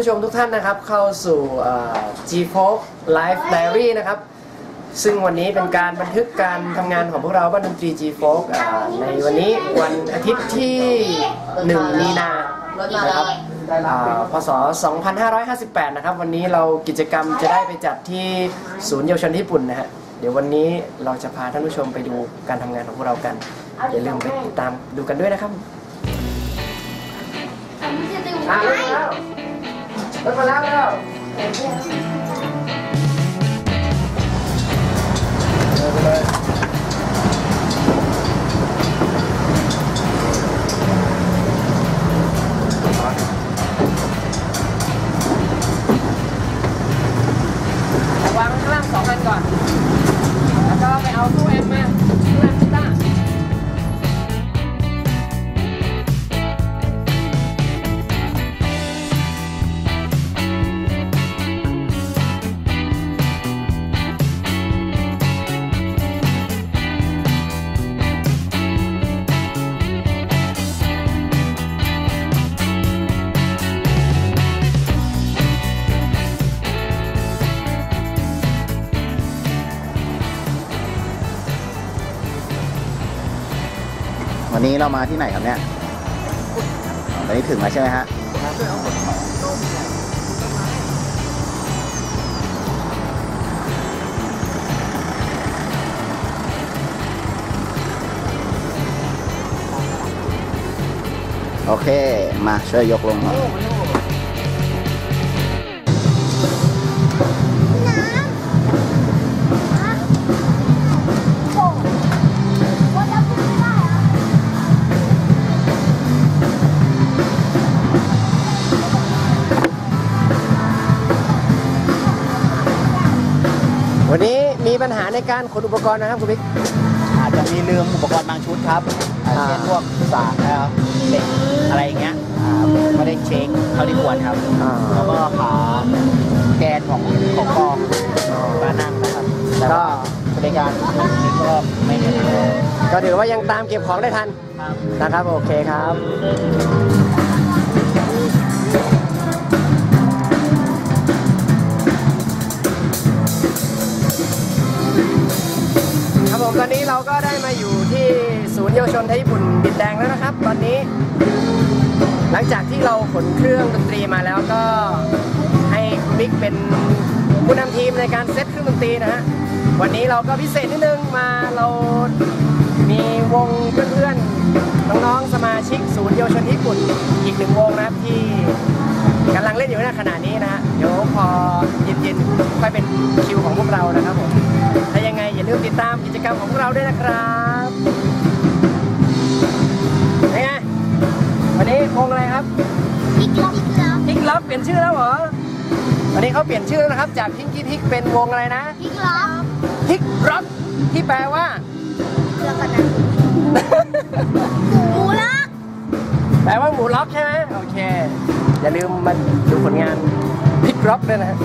ผู้ชมทุกท่านนะครับเข้าสู่ G Folk Live Diary นะครับ ซึ่งวันนี้เป็นการบันทึกการทำงานของพวกเราบ้านดนตรี G Folk ในวันนี้วันอาทิตย์ที่ 1 มีนานะครับพศ 2558 นะครับ วันนี้เรากิจกรรมจะได้ไปจัดที่ศูนย์เยาวชนญี่ปุ่นนะฮะเดี๋ยววันนี้เราจะพาท่านผู้ชมไปดูการทำงานของพวกเรากัน อย่าลืมไปติดตามดูกันด้วยนะครับผ รถมาแล้วาแล้วแล้ววางข้างล่างสองอันก่อน แล้วก็ไปเอาตู้แอมมาตู้แอมพิต้า เรามาที่ไหนครับเนี่ยตอนนี้ถึงแล้วใช่ไหมฮะโอเค มาช่วยยกลงหน่อย ปัญหาในการขนอุปกรณ์นะครับคุณบิ๊กอาจจะมีลืมอุปกรณ์บางชุดครับอ่าอ่าเช่นพวกสากนะครับเหล็กอะไรอย่างเงี้ยอ่าไม่ได้เช็คเท่าที่ควรครับแล้วก็ขาแกนของของกองมานั่งนะครับแต่ว่าบริการนี้ก็ไม่ได้เลยก็ถือว่ายังตามเก็บของได้ทันครับนะครับโอเคครับ ผมตอนนี้เราก็ได้มาอยู่ที่ศูนย์เยาวชนไทยญี่ปุ่นดินแดงแล้วนะครับ ตอนนี้ หลังจากที่เราขนเครื่องดนตรีมาแล้วก็ให้คุณบิ๊กเป็นผู้นำทีมในการเซตเครื่องดนตรีนะฮะวันนี้เราก็พิเศษนิดนึงมาเรามีวงเพื่อนๆน้องๆสมาชิกศูนย์เยาวชนญี่ปุ่นอีกหนึ่งวงนะครับที่ กำลังเล่นอยู่ในขณะนี้นะฮะเดี๋ยวพอเย็นๆค่อยเป็นคิวของพวกเรานะครับผมถ้ายังไงอย่าลืมติดตามกิจกรรมของพวกเราด้วยนะครับเป็นไงวันนี้วงอะไรครับอีกแล้วอีกแล้วพิกล็อกเปลี่ยนชื่อแล้วเหรอตอนนี้เขาเปลี่ยนชื่อแล้วนะครับ จากพิงกี้พิกเป็นวงอะไรนะอีกแล้วพิกล็อกที่แปลว่าเรื่องกันนะหมูลักแปลว่าหมูล็อกใช่ไหมโอเค อย่าลืมมาดูผลงานพิกร็อกด้วยนะฮะ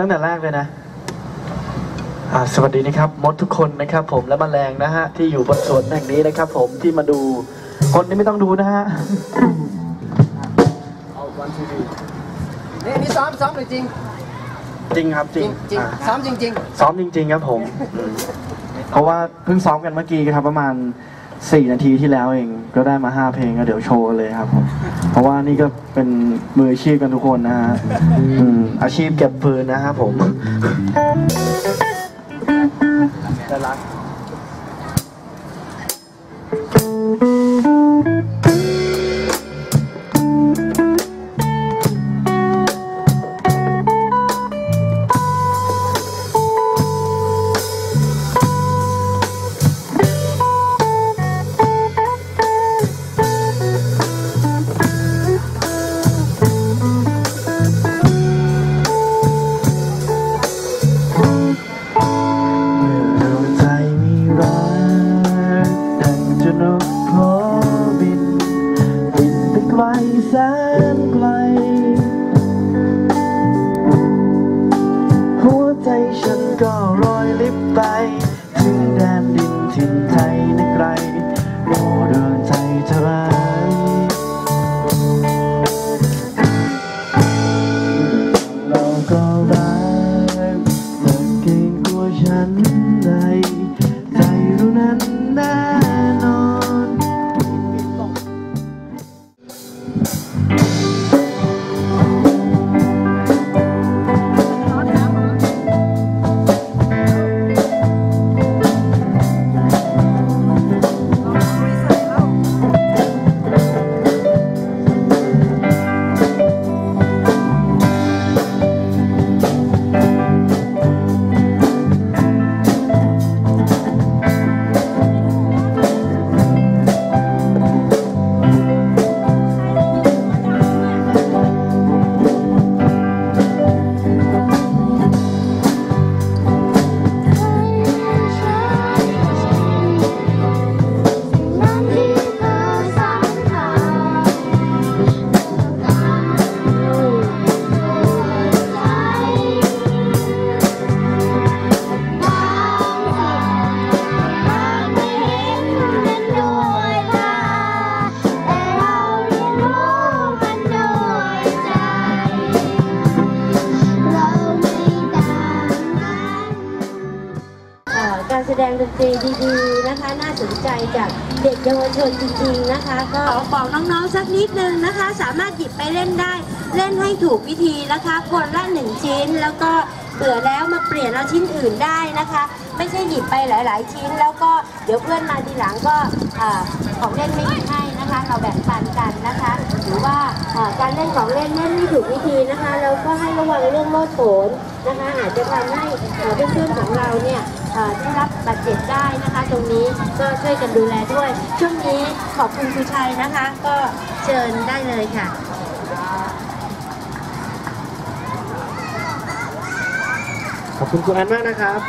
ด้วยนะอ่าสวัสดีนะครับมดทุกคนนะครับ ผมและแมลงนะฮะที่อยู่บนสวนแห่งนี้นะครับ ผมที่มาดูคนนี้ไม่ต้องดูนะฮะนี่นี่ซ้อมซ้อมหรือจริง จริงครับจจริริงงจริงอ่าซ้อมจริงซ้อมจริง ๆ ครับผมอืมเพราะว่าเพิ่งซ้อมกันเมื่อกี้ครับประมาณ 4นาทีที่แล้วเองก็ได้มา5เพลงก็เดี๋ยวโชว์กันเลยครับผมเพราะว่านี่ก็เป็นมืออาชีพกันทุกคนนะฮะอืมอาชีพเก็บฟืนนะครับผมน่ารัก สนใจจากเด็กเยาวชนจริงๆนะคะ ก็บอกน้องๆสักนิดนึงนะคะ สามารถหยิบไปเล่นได้ เล่นให้ถูกวิธีนะคะคนละหนึ่งชิ้นแล้วก็เบื่อแล้วมาเปลี่ยนเอาชิ้นอื่นได้นะคะ ไม่ใช่หยิบไปหลาย ๆ ชิ้น แล้วก็เดี๋ยวเพื่อนมาทีหลังก็ของเล่นไม่ให้นะคะ เราแบ่งปันกันนะคะ หรือว่าการเล่นของเล่นเล่นไม่ถูกวิธีนะคะแล้วก็ให้ระวังเรื่องโลดโผนนะคะ อาจจะทำให้เพื่อนๆของเราเนี่ยได้รับ บาดเจ็บได้นะคะ ตรงนี้ก็ช่วยกันดูแลด้วย ช่วงนี้ขอบคุณครูชัยนะคะ ก็เชิญได้เลยค่ะขอบคุณครูอันมากนะครับ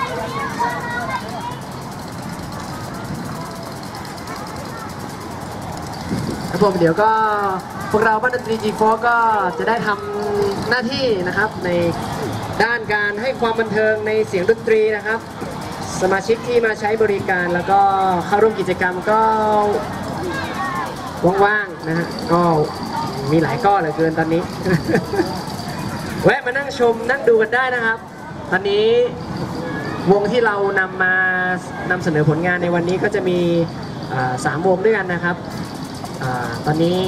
ครับผมเดี๋ยวก็พวกเราบ้านดนตรี G4 ก็จะได้ทำหน้าที่นะครับในด้านการให้ความบันเทิงในเสียงดนตรีนะครับ สมาชิกที่มาใช้บริการแล้วก็เข้าร่วมกิจกรรมก็ว่างๆนะฮะก็มีหลายก้อนเหลือเกินตอนนี้ แวะมานั่งชมนั่งดูกันได้นะครับ ตอนนี้วงที่เรานำมานำเสนอผลงานในวันนี้ก็จะมีสามวงด้วยกันนะครับอตอนนี้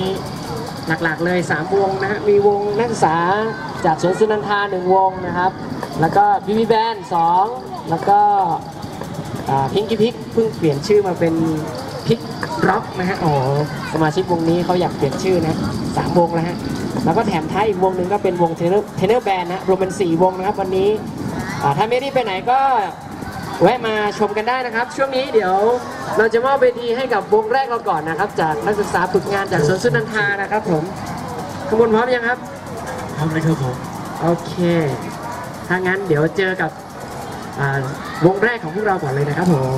หลักๆเลย 3 วงนะฮะมีวงนักศึกษาจากสวนสุนันทาหนึ่งวงนะครับ แล้วก็พีพีแบนสองแล้วก็ พิงกี้พิกเพิ่งเปลี่ยนชื่อมาเป็นพิกร็อกนะฮะโอ้โหสมาชิกวงนี้เขาอยากเปลี่ยนชื่อนะสามวงแล้วฮะแล้วก็แถมท้ายอีกวงหนึ่งก็เป็นวงเทนเนอร์เทนเนอร์แบนนะรวมเป็น 4 วงนะครับวันนี้อ่าถ้าไม่ได้ไปไหนก็แวะมาชมกันได้นะครับ ช่วงนี้เดี๋ยวเราจะมอบเวทีให้กับวงแรกเราก่อนนะครับ จากนักศึกษาฝึกงานจากสวนสุนันทานะครับผมขบวนพร้อมยังครับทำเลยครับผมโอเคถ้างั้นเดี๋ยวเจอกับอ่า วงแรกของพวกเราก่อนเลยนะครับผม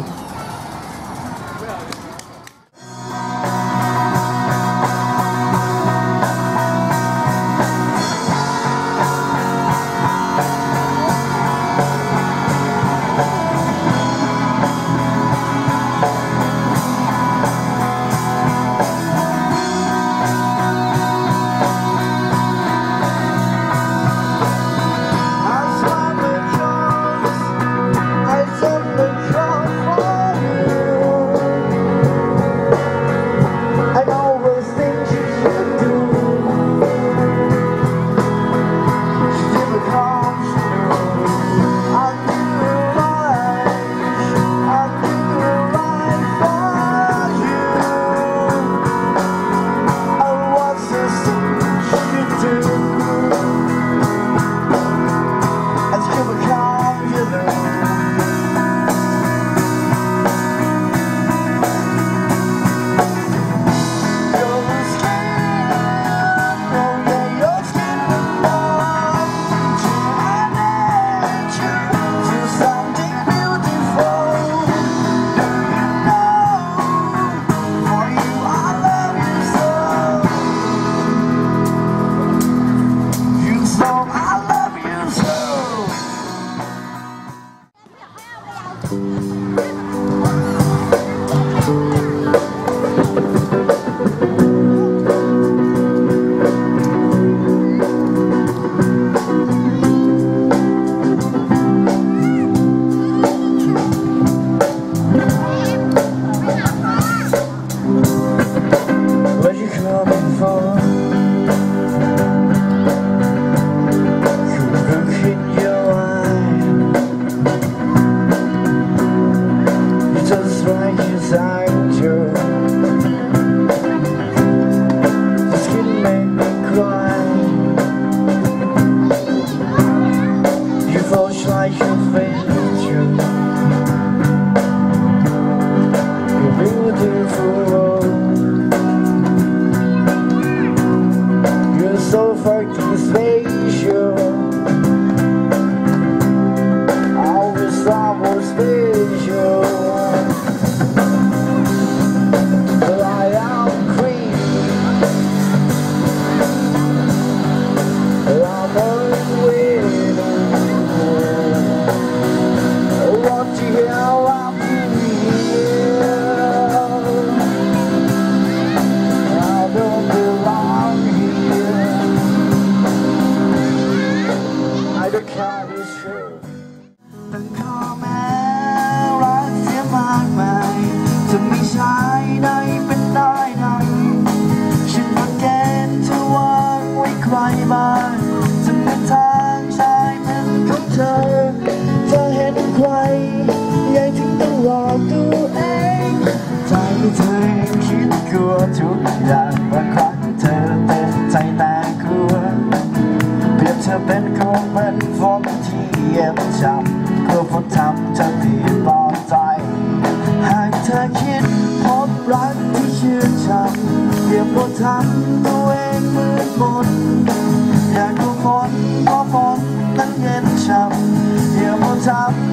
ำ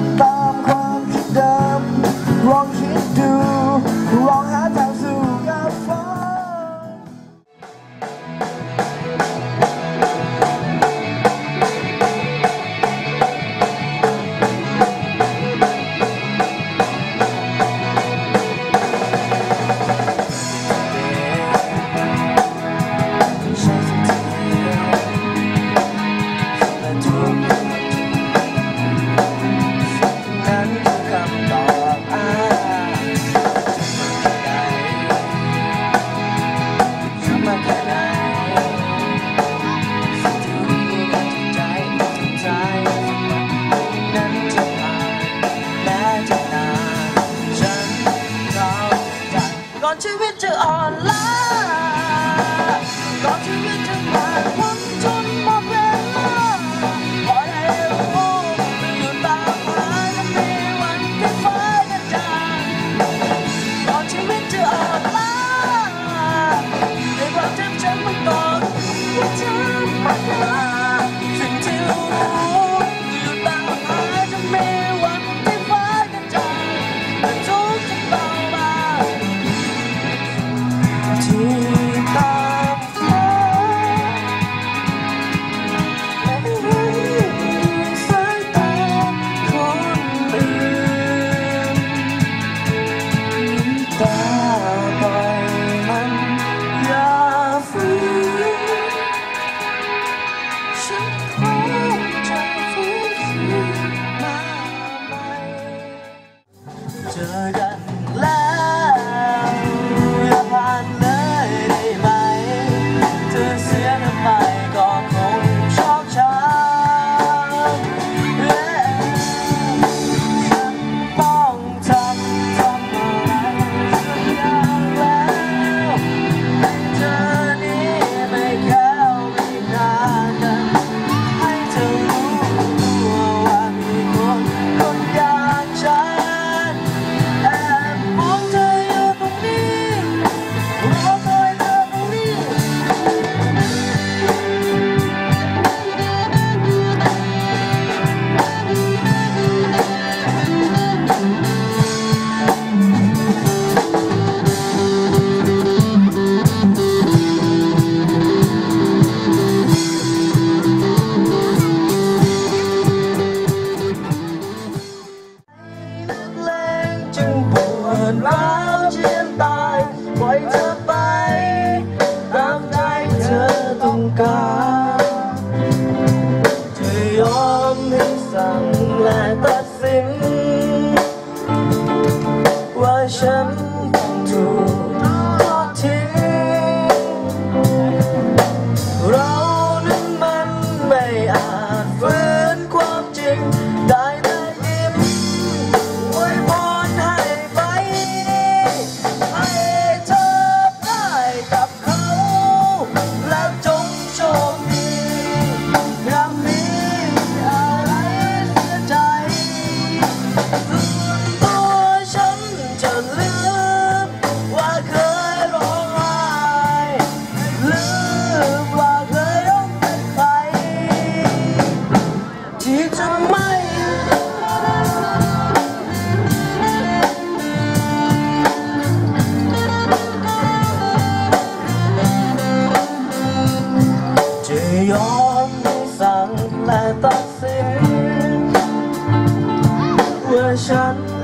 ฉัน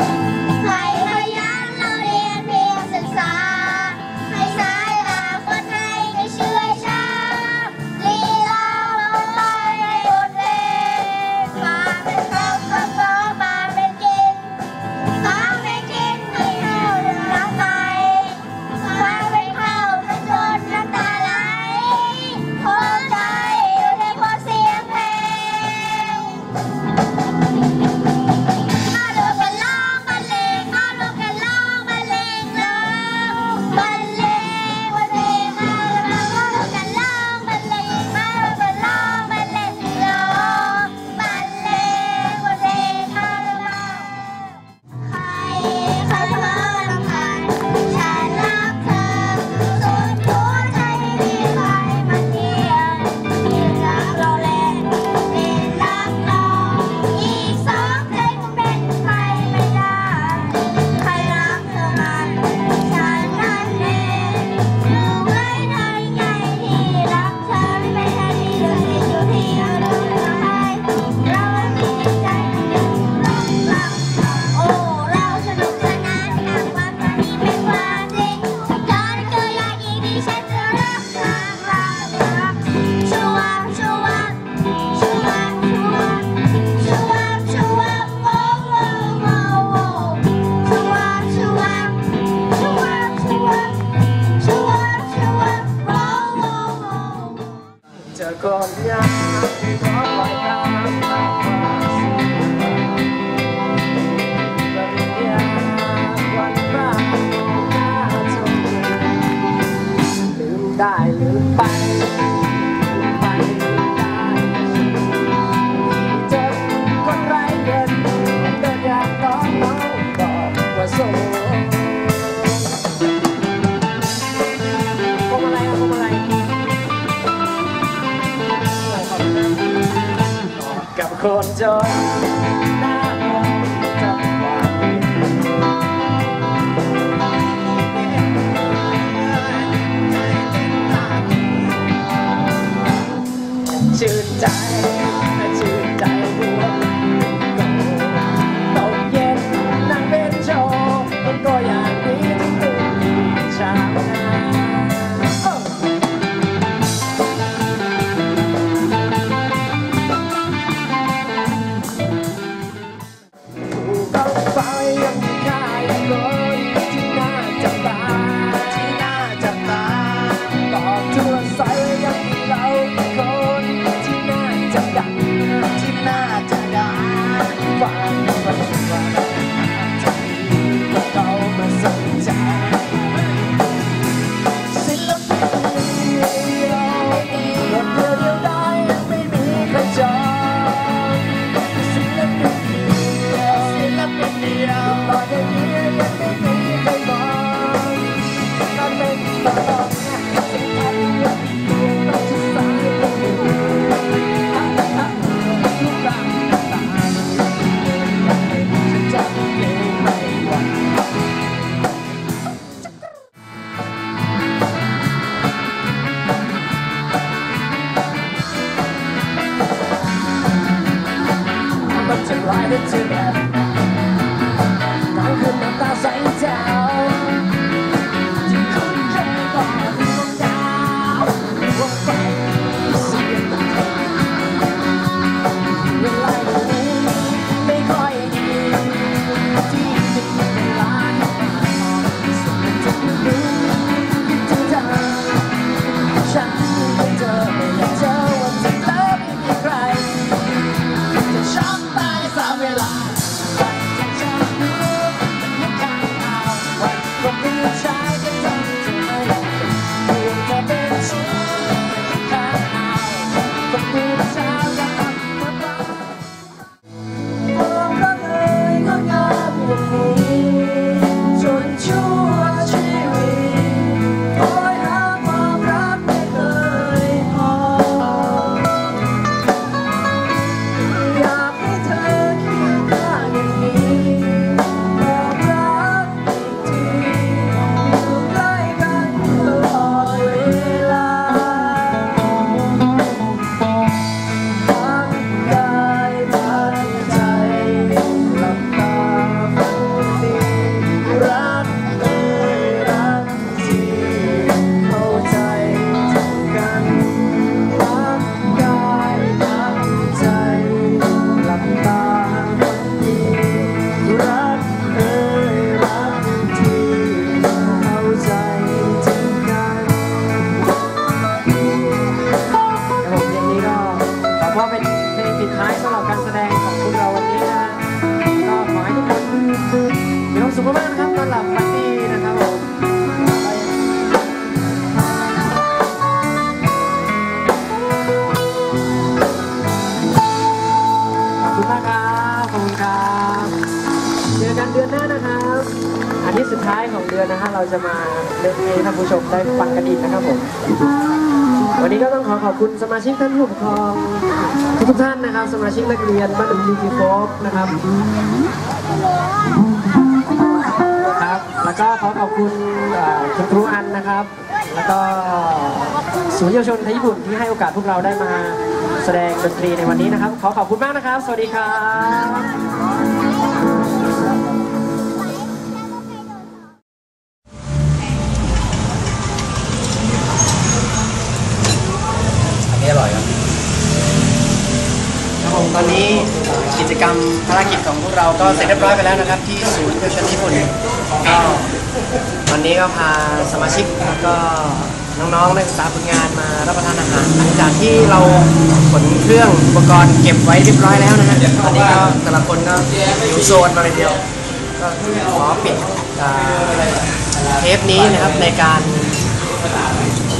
Thank you. Bye. Sayang sekali kau งปิดท้ายสำหรับการแสดงของคุณเราวันนี้นะฮะก็ขอให้ทุกคนมีความสุขมากนะครับตอนหลับฝันดีนะครับผมขอบคุณมากครับขอบคุณครับเจอกันเดือนหน้านะครับ อันนี้สุดท้ายของเดือนนะฮะเราจะมาเล่นให้ท่านผู้ชมได้ฟังกันอีกนะครับผมวันนี้ก็ต้องขอขอบคุณสมาชิกท่านผู้ปกครอง ทุกท่านนะครับสมาชิกนักเรียนบ้านดุงดีทีโฟกนะครับครับ แล้วก็ขอขอบคุณคุณครูอันนะครับ แล้วก็ศูนย์เยาวชนไทยญี่ปุ่นที่ให้โอกาสพวกเราได้มาแสดงดนตรีในวันนี้นะครับ ขอขอบคุณมากนะครับ สวัสดีครับ ตอนนี้กิจกรรมภารกิจของพวกเราก็เสร็จเรียบร้อยไปแล้วนะครับ ที่ศูนย์เยาวชนญี่ปุ่นก็วันนี้ก็พาสมาชิกแล้วก็น้องๆนักศึกษาฝึกงานมารับประทานอาหารหลังจากที่เราขนเครื่องอุปกรณ์เก็บไว้เรียบร้อยแล้วนะฮะตอนนี้ก็แต่ละคนก็อยู่โซนมาเลยเดียวก็ขอปิดอ่าเทปนี้นะครับในการ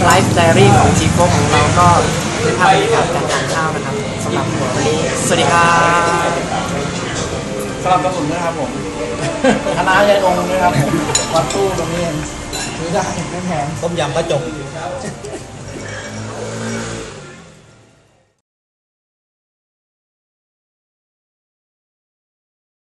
ไลฟ์ไดอารี่ของจีโฟของเราก็ด้ภาพบรรยากาศการทานข้าวนะครับ สำหรับวันนี้สวัสดีครับสำหรับกระสุนนะครับผมคณะยายองค์นะครับวัดตู้ตรงนี้เองซื้อได้ไม่แพงต้มยำกระจก